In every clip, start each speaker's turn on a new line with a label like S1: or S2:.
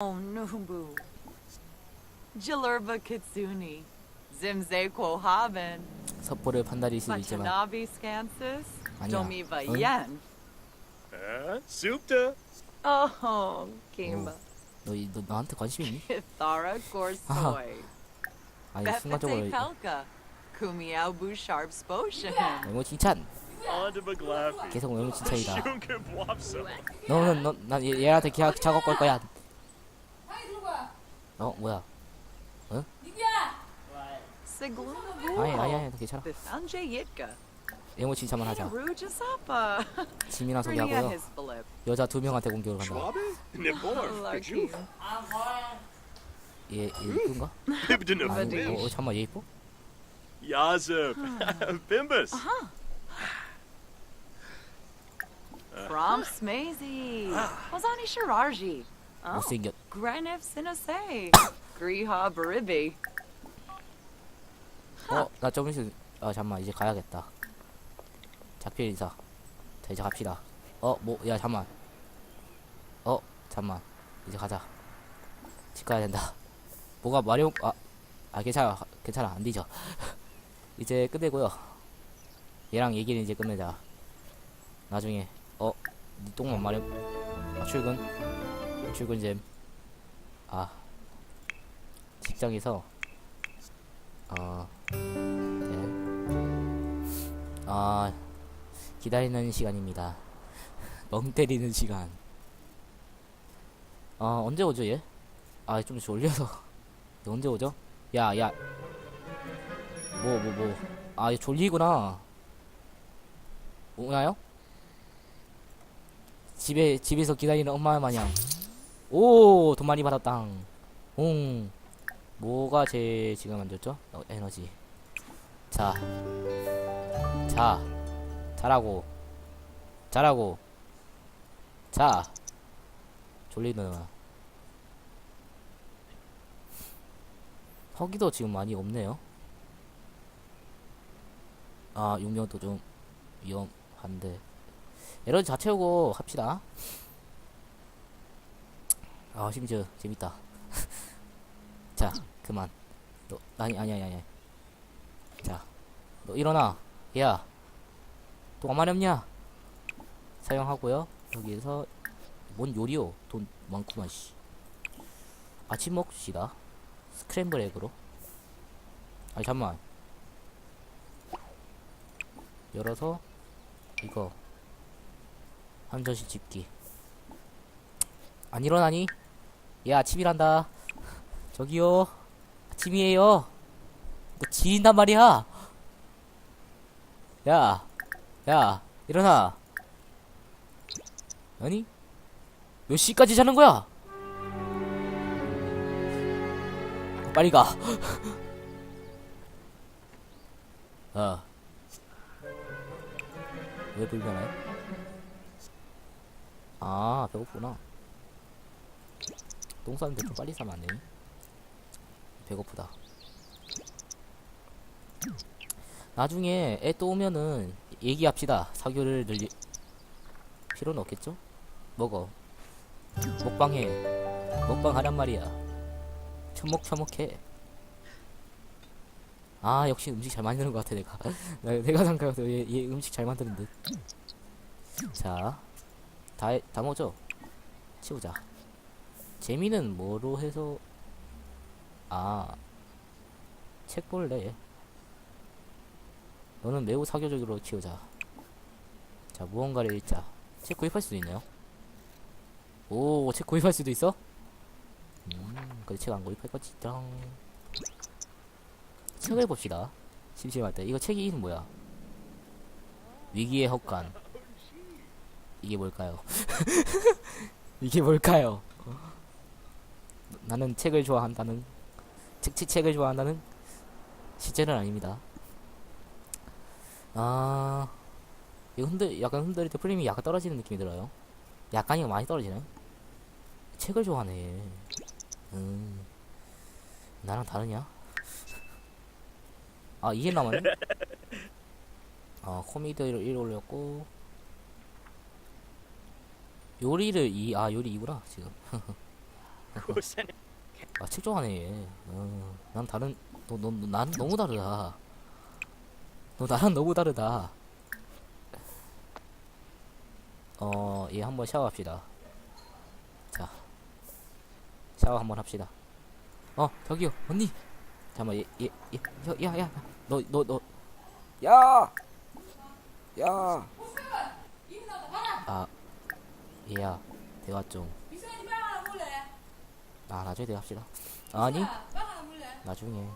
S1: Oh, Nubu. Jalurba Kitsuni. Zimze Quohaben.
S2: 섭보를 판단일 수도 있지만
S1: Watanabe Scansis.
S2: 아니야.
S1: Domiva
S2: 응?
S1: Yen.
S3: Uh, Supta.
S1: Oh, Kimba.
S2: 너, 이- 너 나한테 관심 있니?
S1: Ithara Gorsoy.
S2: 아니 순간적으로
S1: Pelka. Kumiao Busharp Sposhan.
S2: 외모 칭찬
S3: Onda Maglafi.
S2: 계속 외모 칭찬이다
S3: Shunka Blopsa.
S2: 너는 너난 얘한테 계약 작업 걸 거야 어 뭐야
S1: Siglum.
S2: 아니 아니 아니 괜찮아
S1: Yitka.
S2: 외모 칭찬만 하자. 지민아 소개하고요. 여자 두 명한테 공격을 한다. 얘, 아니
S3: of
S2: 어, 어 잠깐만 얘 이뻐?
S3: Yazip. Bimbus.
S1: From Smazy. Wazani Shirarji. Oh,
S2: 못생겼
S1: Grenev Sinase. Griha Baribi.
S2: 어나 좀 있으 아 잠만 이제 가야겠다. 작별 인사. 자 이제 갑시다. 어 뭐 야 잠만. 어 잠만. 이제 가자. 집 가야 된다. 뭐가 마룡 아, 아 괜찮아. 괜찮아. 안 뒤져. 이제 끝내고요. 얘랑 얘기는 이제 끝내자. 나중에. 어 니 똥만 마룡 아, 출근 출근 잼 아 직장에서 어 네. 아, 기다리는 시간입니다. 멍 때리는 시간. 아, 언제 오죠, 얘? 아, 좀 졸려서. 언제 오죠? 야, 야. 뭐, 뭐, 뭐. 아, 얘 졸리구나. 오나요? 집에, 집에서 기다리는 엄마 마냥. 오, 돈 많이 받았당. 옹. 뭐가 제일 지금 안 좋죠? 어, 에너지. 자. 자. 자라고. 자라고. 자. 졸리는. 허기도 지금 많이 없네요. 아, 용병도 좀 위험한데. 에너지 다 채우고 합시다. 아, 심지어 재밌다. 자, 그만. 너, 아니, 아니, 아니, 아니. 자, 너 일어나. 야, 또 가만히 없냐? 사용하고요. 여기에서 뭔 요리요? 돈 많구만 씨. 아침 먹시다. 스크램블 에그로. 아니 잠만. 열어서 이거 한 전씩 집기. 안 일어나니? 예 아침이란다. 저기요. 아침이에요. 너 지린단 말이야. 야, 야, 일어나. 아니? 몇 시까지 자는 거야? 빨리 가. 어. 왜 불편해? 아, 배고프구나. 똥 싸는데 좀 빨리 싸면 안 되니? 배고프다. 나중에 애 또 오면은 얘기합시다. 사교를 늘리 필요는 없겠죠? 먹어. 먹방해. 먹방하란 말이야. 처먹처먹해. 아 역시 음식 잘 만드는 것 같아 내가. 나- 내가 생각해도 얘, 얘 음식 잘 만드는 듯. 자, 다 해- 다 먹죠? 치우자. 재미는 뭐로 해서 아, 책 볼래? 얘. 너는 매우 사교적으로 키우자. 자, 무언가를 읽자. 책 구입할 수도 있네요. 오, 책 구입할 수도 있어? 음, 근데 책안 구입할 거지, 짱. 책을 봅시다. 심심할 때. 이거 책이 이름 뭐야? 위기의 헛간. 이게 뭘까요? 이게 뭘까요? 나는 책을 좋아한다는 책, 책, 책을 좋아한다는 시제는 아닙니다. 아, 이거 흔들, 약간 흔들릴 때 프레임이 약간 떨어지는 느낌이 들어요. 약간이 많이 떨어지네. 책을 좋아하네. 음, 나랑 다르냐? 아, 이게 남았네? 아, 코미디를 1 올렸고, 요리를 2, 아, 요리 2구나, 지금. 아 측정하네 얘. 어, 난 다른 너너 너, 난 너무 다르다. 너 나랑 너무 다르다. 어, 얘 한번 샤워합시다. 자, 샤워 한번 합시다. 어, 저기요, 언니. 잠깐만, 얘, 얘, 얘, 야, 야, 야, 너, 너, 너, 야, 야. 아, 얘야, 내가 좀, 아, 나중에 내가 합시다. 아니, 나중에.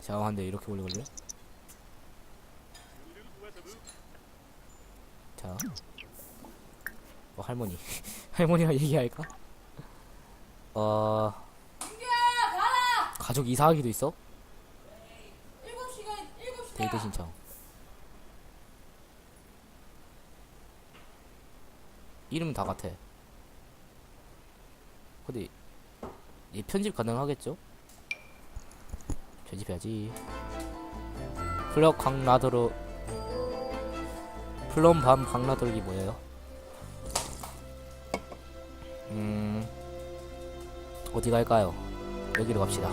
S2: 샤워한데 이렇게 걸려? 자, 어, 할머니, 할머니랑 얘기할까? 어, 가족 이사하기도 있어? 데이트 신청. 이름 다 같아. 근데 이 편집 가능하겠죠? 편집해야지. 플럭 강라도르 플럼 밤 강라돌기 뭐예요? 음 어디 갈까요? 여기로 갑시다.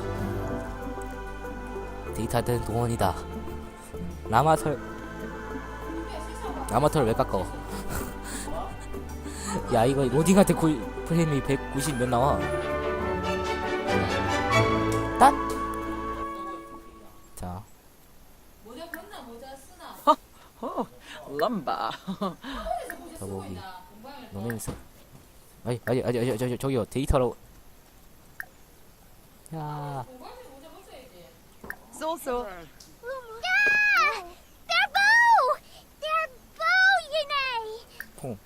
S2: 데이터는 동원이다. 라마털 라마털 왜 깎어? 야 이거 로딩할 때 고, 프레임이 190 몇 나와? 딴? 자.
S4: 모자 벗나 모자 쓰나?
S1: Oh, lumber.
S2: 더보기. 있어 아니 아니 아니 아니 저, 저, 저기요 데이터로 야.
S4: 공부할 때 모자 벗어야지
S1: So so.
S5: They're bow! They're bow, you know!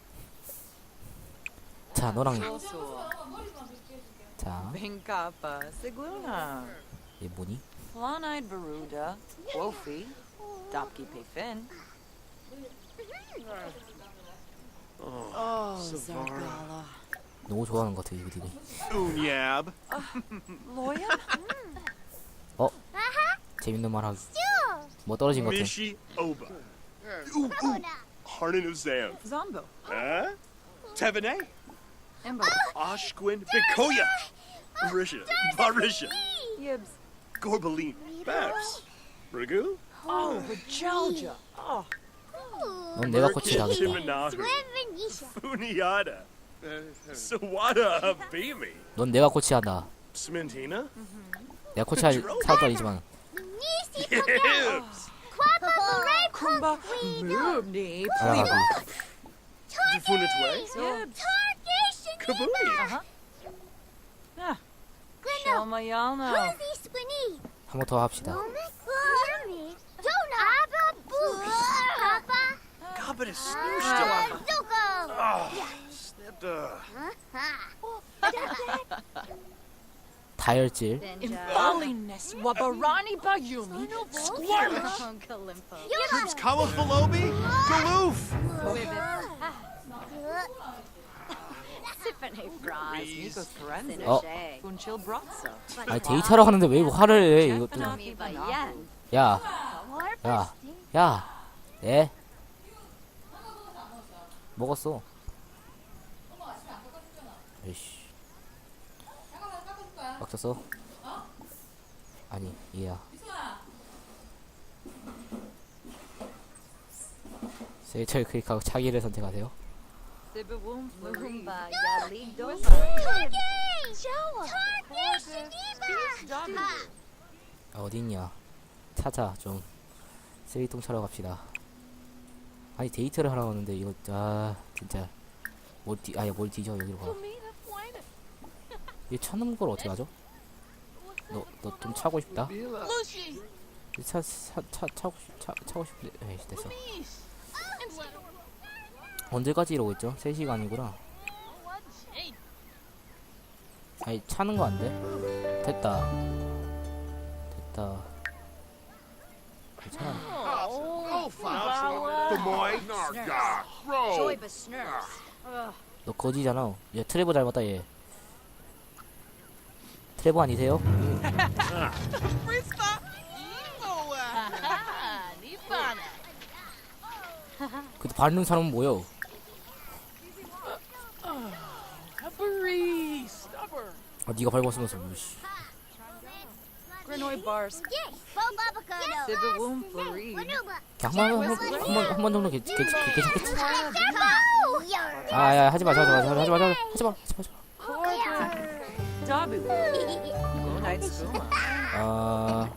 S2: 자
S4: 그렇게 해줄게
S2: 자
S1: Vinkapa sigluna.
S2: 얘 뭐니?
S1: Flan-eyed Veruda. Wofi. Dopki Fin. Oh, Zarbala.
S2: 너무 좋아하는 것 같아 되게
S3: Unyab.
S1: Loya?
S2: 재밌는 말 하기! 뭐 떨어진 것 같아
S3: Mishi Oba. Ooh, ooh. Harnan of Zam.
S1: Zombo.
S3: Huh? Tevene.
S1: Embo.
S3: Oshquin. Bikoya. Marisha. Marisha.
S1: Yibs.
S3: Gorbaline. Babs. Ragu.
S1: Oh, Bajalja. Oh.
S2: 넌 내가 코치를 하겠다.
S3: Funiata. Sawada of Bimi.
S2: 넌 내가 코치한다
S3: Smintina.
S2: 내가 코치할 사도 아니지만
S3: Gibbs.
S1: Kumba. Moobney.
S2: 알아가기
S3: Defunitway.
S1: Yibs.
S5: Tarkish and
S3: Kabooey.
S1: Uh-huh. Yeah.
S5: Glenno.
S1: Shomayalno.
S5: Pussy Squinny.
S2: 한 번 더 합시다
S5: Jonah. Abba Boo. Papa.
S3: God, but it's
S5: Ah,
S3: snooshed.
S5: Zuko.
S3: Oh, snipped. Uh,
S2: 다혈질
S1: Holiness. Wabarani Bayumi. Squirmish.
S3: Troops Kawafalobi. Galoof.
S2: 어? 아니 데이터로 하는데 왜 화를 내 이것도 야. 야, 야, 예? 먹었어. 에이씨,
S4: 잠깐만 깎아줄 거야
S2: 막 쳤어? 아니, 얘야. 세이철 클릭하고 차기를 선택하세요. 아, 어딨냐? 찾아, 좀. 쓰레기통 차러 갑시다. 아니, 데이트를 하러 왔는데, 이거, 아, 진짜. 뭘 뒤, 아야, 뭘 뒤져, 여기로 가. 얘 찾는 걸 어떻게 하죠? 너, 너 좀 차고 싶다? 차, 차, 차, 차고 싶, 차, 차고 싶은데, 에이, 됐어. 언제까지 이러고 있죠? 3시간이구나. 아니, 차는 거 안 돼? 됐다. 됐다. 괜찮아. 너 거지잖아. 얘 트레버 닮았다, 얘. 트레버 아니세요? 근데 바르는 사람은 뭐요? 아 네가 밟았으면서 뭐, 씨.
S1: Granoy bars.
S2: 한번한번한번 정도 괜- 괜- 괜- 괜찮겠지. 아야 하지 마 하지 마 하지 마 하지 마 하지 마 하지 마 하지 마
S1: Dabu. Go night Spuma.
S2: 아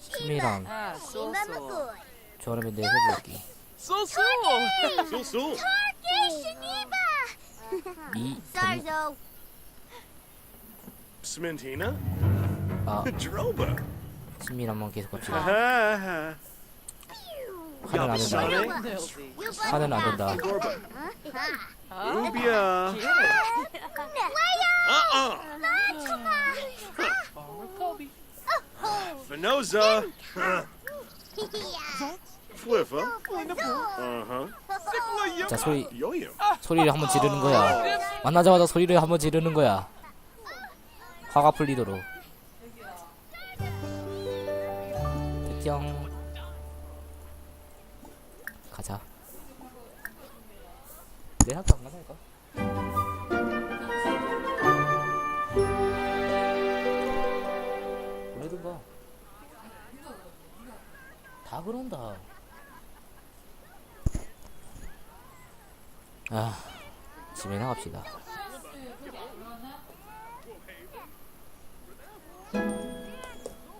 S2: 스미랑
S1: Ah, so
S5: Mama
S1: so.
S5: good.
S2: 저러면 내 해볼게
S1: So so.
S3: So so.
S5: Turkey Shaniba.
S2: 이.
S3: Cementina?
S2: 아
S3: Droba.
S2: 스미랑만 계속 갑시다
S3: Ha
S2: 하는 안 된다. 하는 안 된다
S3: Gorba. Ubia. Uh-uh. Fliffa. Uh-huh.
S2: 자 소리
S3: Yo-yo.
S2: 소리를 한번 지르는 거야 만나자마자 소리를 한번 지르는 거야 화가 풀리도록. 특정 가자. 내 학교 안 가나니까? 보내든가. 다 그런다. 아 집에 나갑시다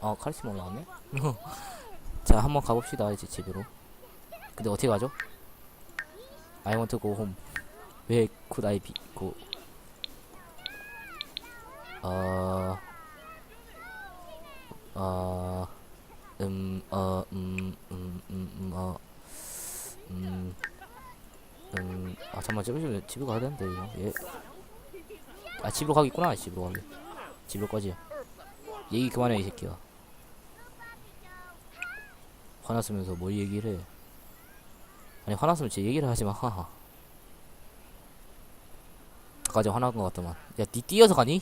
S2: 어 카리스마 올라왔네? 자 한번 가봅시다 이제 집으로. 근데 어떻게 가죠? I want to go home Where could I be? go 어... 어... 음... 어... 음... 음... 음... 음... 어... 음... 음... 아 잠깐만 집에 집에 가야 되는데 이거. 얘... 아 집으로 가겠구나 집으로 가게. 집으로 꺼지 얘기 그만해 이 새끼야 화났으면서 뭘 얘기를 해? 아니 화났으면 진짜 얘기를 하지 마. 하하. 아까지 화난 것 같더만. 야 니 뛰어서 가니?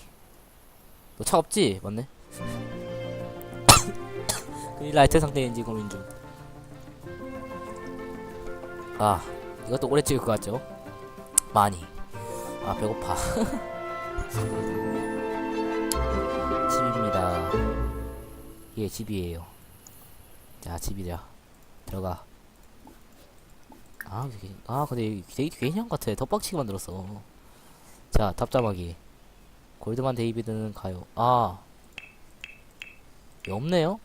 S2: 너 차 없지? 맞네. 그 라이트 상태인지 고민 중 아 이것도 오래 찍을 것 같죠? 많이. 아 배고파. 집입니다. 예 집이에요 자 집이자 들어가. 아, 아 근데 이거 되게 괜찮은 것 같아. 더 빡치게 만들었어. 자 답답하기 골드만 데이비드는 가요. 아. 얘 없네요?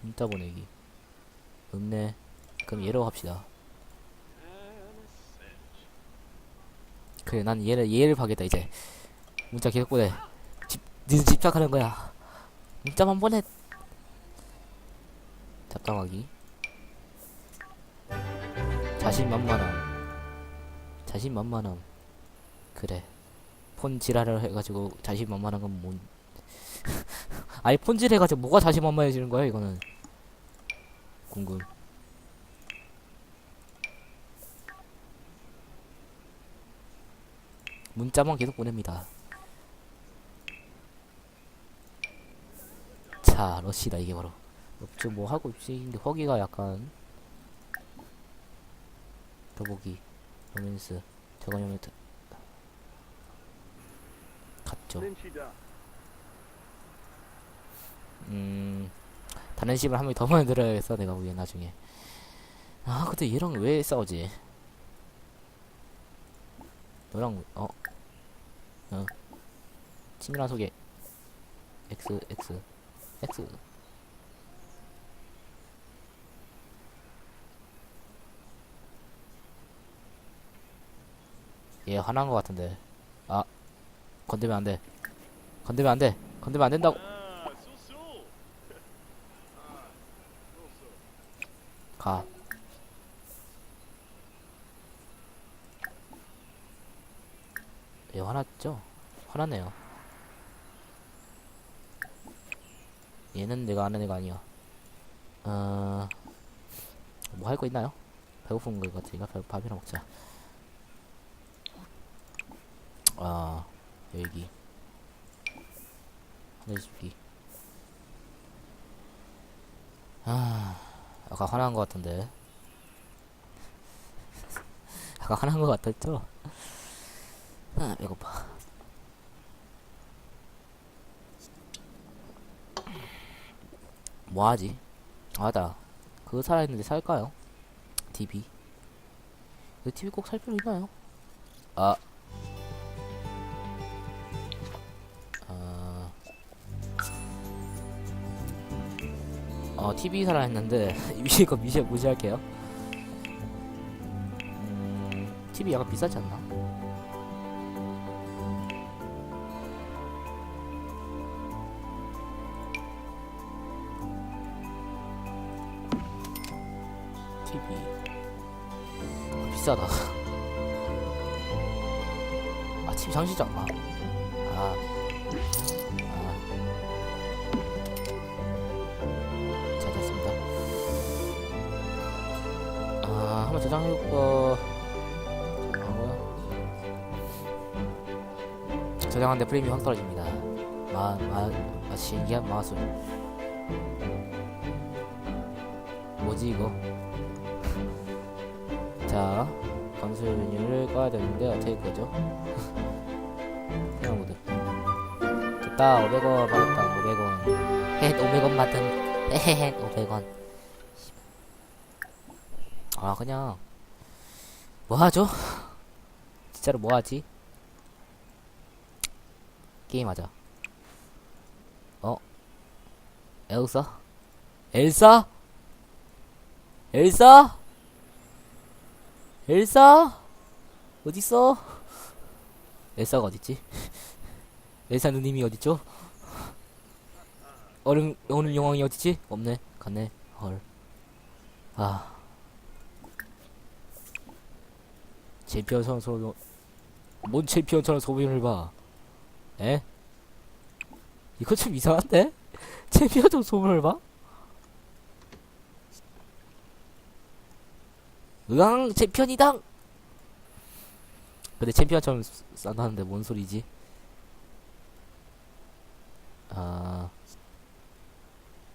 S2: 문자 보내기 없네. 그럼 얘로 합시다. 그래 난 얘를 얘를 파겠다 이제. 문자 계속 보내. 집 니는 집착하는 거야. 문자만 보내 답답하기. 자신만만함. 자신만만함. 그래. 폰 지랄을 해가지고 자신만만한 건 뭔. 아니 폰질 해가지고 뭐가 자신만만해지는 거야 이거는? 궁금. 문자만 계속 보냅니다. 자 러시다 이게 바로 지금 뭐 하고 있지? 근데 허기가 약간 더보기 로맨스 저거냐면 갔죠. 음 다른 집을 한명더 만들어야겠어 내가 보기엔 나중에. 아 근데 얘랑 왜 싸우지? 너랑 어? 어. 친밀한 소개. X X. X 얘 화난 것 같은데 아 건들면 안돼 건들면 안돼 건들면 안 된다고
S3: Ah, so so.
S2: 가. 얘 화났죠? 화났네요. 얘는 내가 아는 애가 아니야. 어, 뭐 할 거 있나요? 배고픈 것 같으니까 배- 밥이나 먹자. 아 여기 내주기 아 아까 화난 것 같은데 아까 화난 것 같았죠? 아 배고파 뭐하지? 아다 그거 살아있는데 살까요? TV 이 TV 꼭 살 필요 있나요? 아 어, TV 살아있는데 위에 거 무시, 무시할게요 음... TV 약간 비싸지 않나? TV 아, 비싸다 아 TV 아. 아. 한번 저장해볼까 저장하고요. 저장하는데 프레임이 확 떨어집니다. 마, 마, 마, 신기한 마술 뭐지 이거? 자 검술 메뉴를 꺼야 되는데 어떻게 끄죠? 그냥 모드. 됐다 500원 받았다 500원. 헤 500원 받은 헤헤헤 500원 아 그냥 뭐하죠? 진짜로 뭐하지? 게임하자 어? 엘사? 엘사? 엘사? 엘사? 어딨어? 엘사가 어딨지? 엘사 누님이 어딨죠? 얼음, 오늘 용왕이 어딨지? 없네. 갔네. 헐. 아. 챔피언처럼 소변, 뭔 챔피언처럼 소변을 봐. 에? 이거 좀 이상한데? 챔피언처럼 소변을 봐? 으앙 챔피언이당 근데 챔피언처럼 싼다는데 뭔 소리지 아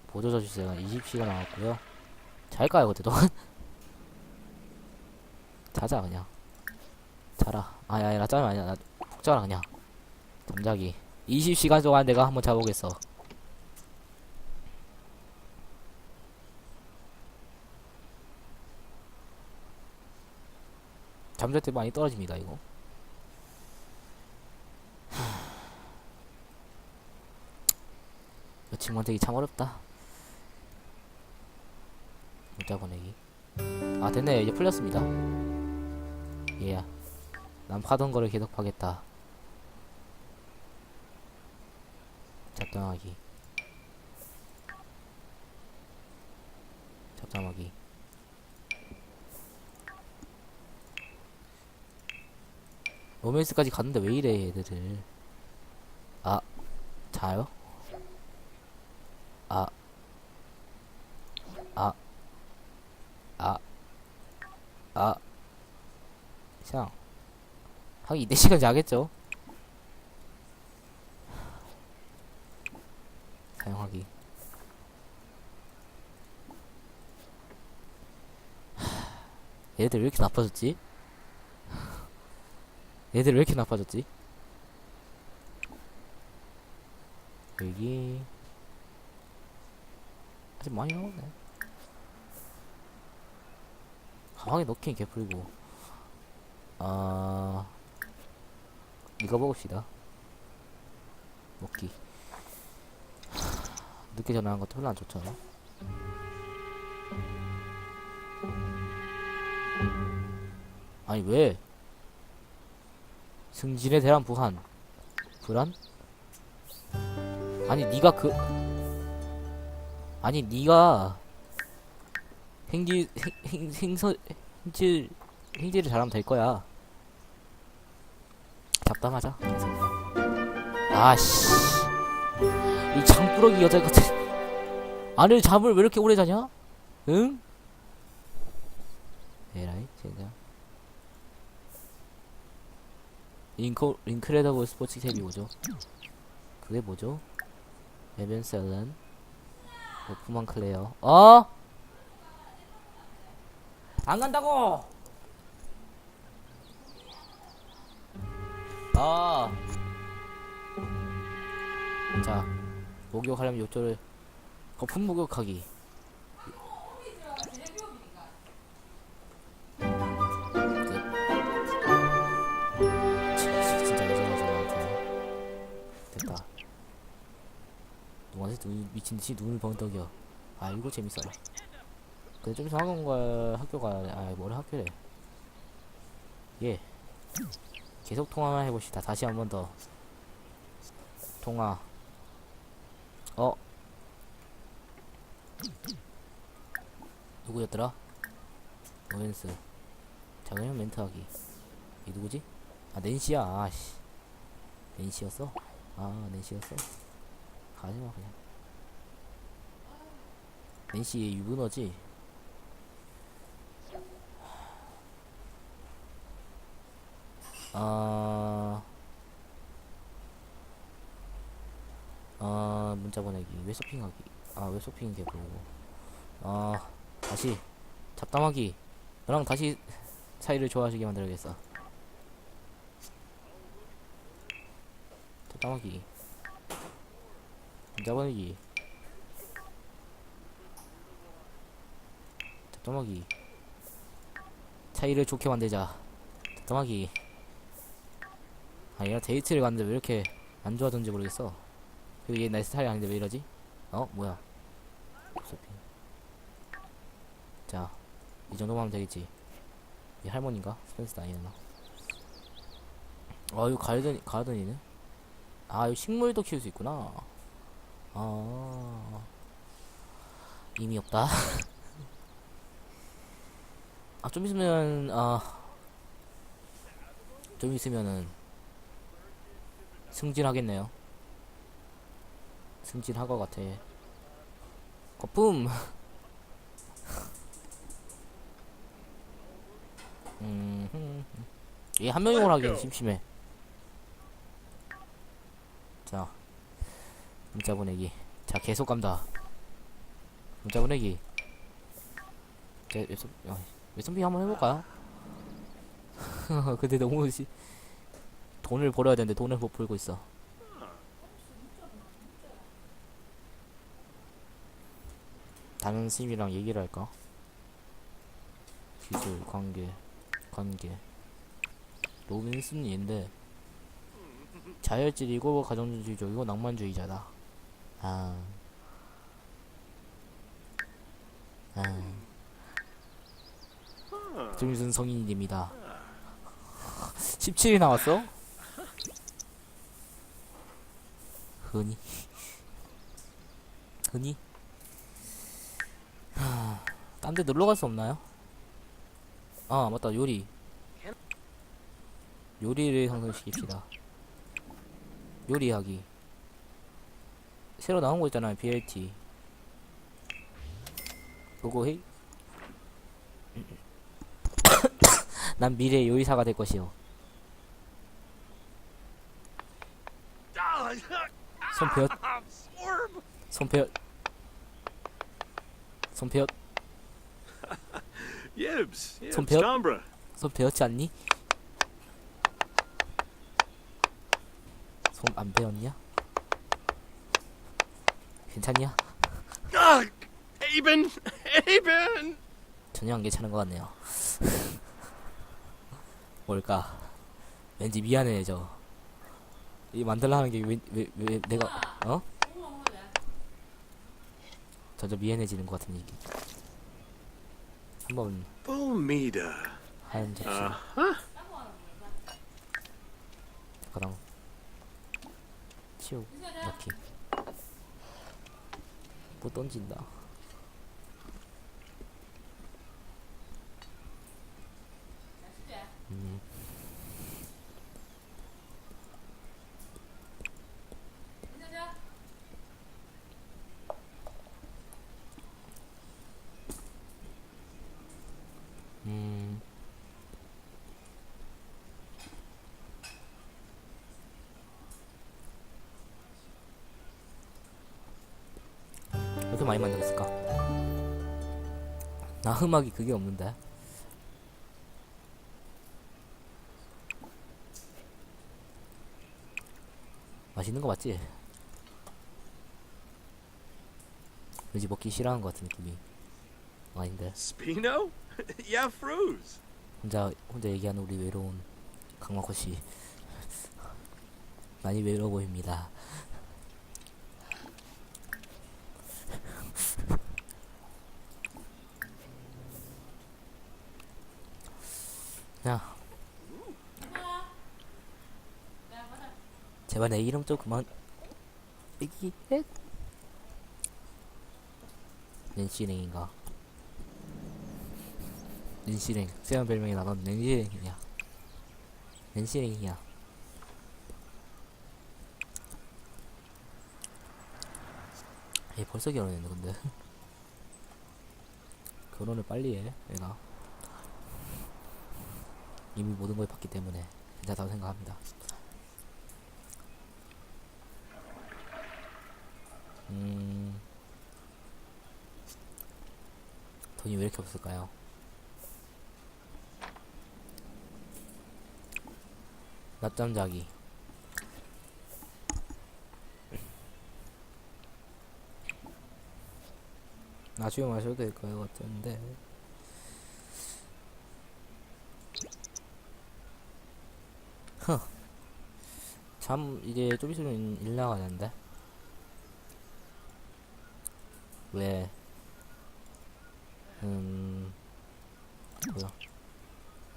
S2: 보조자 주세요 20시간 남았고요 잘까요 그때 동안 자자 그냥 자라. 아야 아니라 짜면 아니야 나푹 자라 그냥. 잠자기. 20시간 동안 내가 한번 자보겠어. 잠잘 때 많이 떨어집니다 이거. 여친 만들기 참 어렵다. 문자 보내기. 아 됐네. 이제 풀렸습니다. 얘야 난 파던 거를 계속 파겠다. 작정하기. 작정하기. 로맨스까지 갔는데 왜 이래 얘들을. 아 자요? 아 아, 아, 아, 그냥, 하긴 4시간 자겠죠? 사용하기. 얘들 왜 이렇게 나빠졌지? 얘들 왜 이렇게 나빠졌지? 여기 아직 많이 나오네 가방에 넣긴 개풀고 아 이거 먹읍시다. 먹기. 늦게 전화한 것도 별로 안 좋잖아 아니 왜? 승진에 대한 부한. 불안? 아니 네가 그 아니 네가 행지 행, 행, 행서 행질 행지를 잘하면 될 거야 잡담하자 아씨 이 장꾸러기 여자 같은 아니 잠을 왜 이렇게 오래 자냐? 응? 에라이 진짜 인코, 인크레더블 스포츠 탭이 뭐죠? 그게 뭐죠? 에벤 셀런 오프만 클레어 어? 안 간다고! 아. 자, 목욕하려면 요조를 거품 목욕하기. 끝. 치, 진짜 여자가 저한테 됐다. 동안에 눈 미친 듯이 눈을 번떡여. 아 이거 재밌어요. 근데 좀 학원 가 학교가 아 뭐래 학교래. 예. 계속 통화만 해봅시다. 다시 한 번 더. 통화. 어? 누구였더라? 로렌스. 자, 그러면 멘트하기. 이 누구지? 아, 낸시야. 아씨. 낸시였어? 아, 낸시였어? 가지마, 그냥. 낸시의 유부너지? 아, 아, 문자 보내기. 왜 쇼핑하기? 아, 왜 쇼핑 게 보이고. 아, 다시. 잡담하기. 너랑 다시 사이를 좋아하시게 만들어야겠어. 잡담하기. 문자 보내기. 잡담하기. 사이를 좋게 만들자. 잡담하기. 아, 얘가 데이트를 갔는데 왜 이렇게 안 좋아하던지 모르겠어. 그리고 얘 내 스타일이 아닌데 왜 이러지? 어? 뭐야? 쇼핑. 자, 이 정도만 하면 되겠지. 이 할머니인가? 스펜스 아니었나? 아, 이거 가르든, 가르든이네? 아, 이거 식물도 키울 수 있구나. 아, 의미 없다. 아, 좀 있으면, 아, 좀 있으면은, 승진하겠네요. 승진할 것 같아. 거품! 음, 얘한 명이걸 하기엔 심심해. 자, 문자 보내기. 자, 계속 간다. 문자 보내기. 제 웹소, 어, 웹소핑 한번 해볼까요? 근데 너무 시, 돈을 벌어야 되는데 돈을 못 벌고 있어. 다른 스님이랑 얘기를 할까? 기술, 관계, 관계. 로빈슨 얘인데 자열질이고 가정주의적이고 낭만주의자다. 아, 아. 정유순 성인입니다. 17이 나왔어? 흔히. 흔히? 딴데 놀러 갈 수 없나요? 아 맞다. 요리. 요리를 상승시킵시다. 요리하기. 새로 나온 거 있잖아요. BLT 그거 해? 난 미래 요리사가 될 것이요 손푯 손푯 손푯
S3: Yibs. Yibs.
S2: Some pip?
S3: Tombra.
S2: 손 베었지 않니? 손안 베었냐? 괜찮냐?
S3: Ah, Aben. Aben.
S2: 전혀 안 괜찮은 것 같네요. 뭘까? 왠지 미안해져. 이 만들라 하는 게왜왜 왜 내가 어? 점점 미안해지는 것 같은 얘기. 한번
S3: Bomida.
S2: 하얀 접시.
S3: Uh huh.
S2: 가당 치우 넣기. 뭐 던진다. 음. 음. 많이 만들었을까? 나 음악이 그게 없는데. 맛있는 거 맞지? 왠지 먹기 싫어하는 것 같은 느낌이 아닌데
S3: Spino? yeah, froze.
S2: 혼자 혼자 얘기하는 우리 외로운 강마코 씨 많이 외로워 보입니다. 야, 제발 내 이름 좀 그만 얘기해. 낸시랭인가? 낸시랭. 세연 별명이 나넌 낸시랭이냐? 낸시랭이야. 얘 벌써 결혼했네 근데 결혼을 빨리 해 얘가 이미 모든 걸 봤기 때문에 괜찮다고 생각합니다 음. 돈이 왜 이렇게 없을까요? 낮잠 자기. 나중에 마셔도 될것 같은데. 참 이제 좀 있으면 일 나가는데 왜 음... 뭐야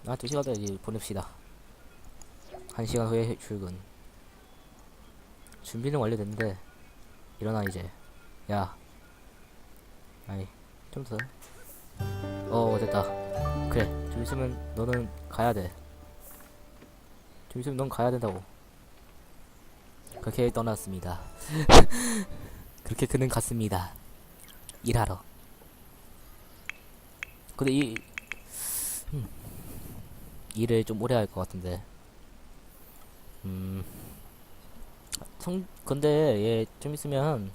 S2: 아, 두 시간 더 이제 보냅시다. 한 시간 후에 출근. 준비는 완료됐는데, 일어나, 이제. 야. 아니, 좀 더. 어, 됐다. 그래, 좀 있으면 너는 가야 돼. 좀 있으면 넌 가야 된다고. 그렇게 떠났습니다. 그렇게 그는 갔습니다. 일하러. 근데 이, 음, 일을 좀 오래 할 것 같은데. 음, 성, 근데 얘 좀 있으면,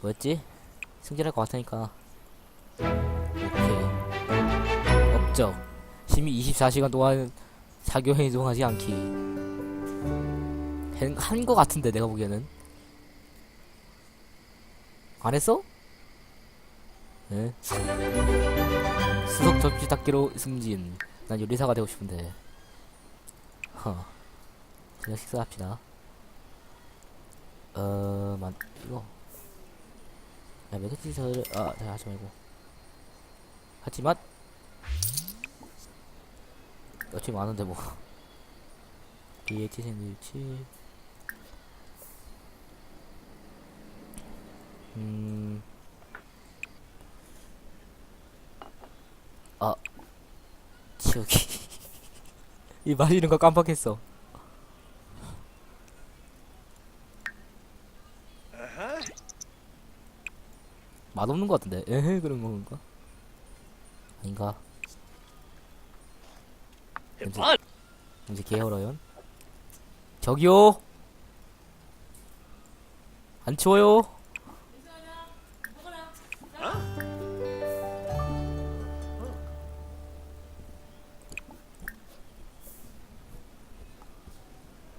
S2: 뭐였지? 승진할 것 같으니까. 오케이. 업적. 심의 24시간 동안 사교 행동하지 않기. 한 거 같은데, 내가 보기에는. 안 했어? 예? 수석 접시 닦기로 승진. 난 요리사가 되고 싶은데. 허. 저녁 식사합시다. 어, 만, 이거. 야, 매그티서를, 아, 자, 하지 말고. 하지만, 어차피 많은데, 뭐. BAT 샌드위치. 음. 아. 치우기. 이 마시는 거 깜빡했어. 맛없는 것 같은데. 에헤, 그런 건가? 아닌가? 왠지, 왠지 개열어요. 저기요! 안 치워요!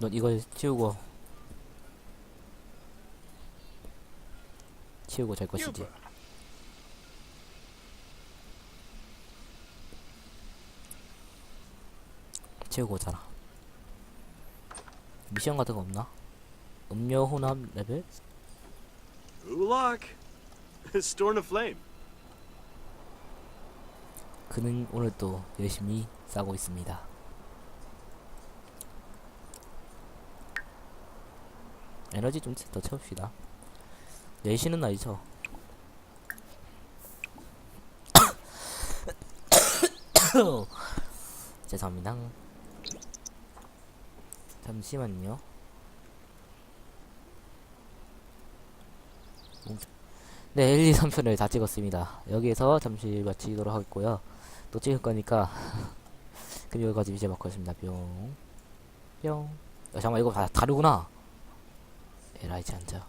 S2: 넌 이걸 치우고 치우고 잘 것이지. 치우고 오잖아 미션 같은 거 없나? 음료 혼합 레벨?
S3: Ulak. Storm a flame.
S2: 그는 오늘 또 열심히 싸고 있습니다 에너지 좀 더 채웁시다. 4시는 아니죠? 죄송합니다. 잠시만요. 네 1, 2, 3편을 다 찍었습니다. 여기에서 잠시 마치도록 하겠고요. 또 찍을 거니까 그럼 여기까지 이제 마크였습니다. 뿅. 뿅. 야, 잠깐만 이거 다 다르구나 에라이 잔자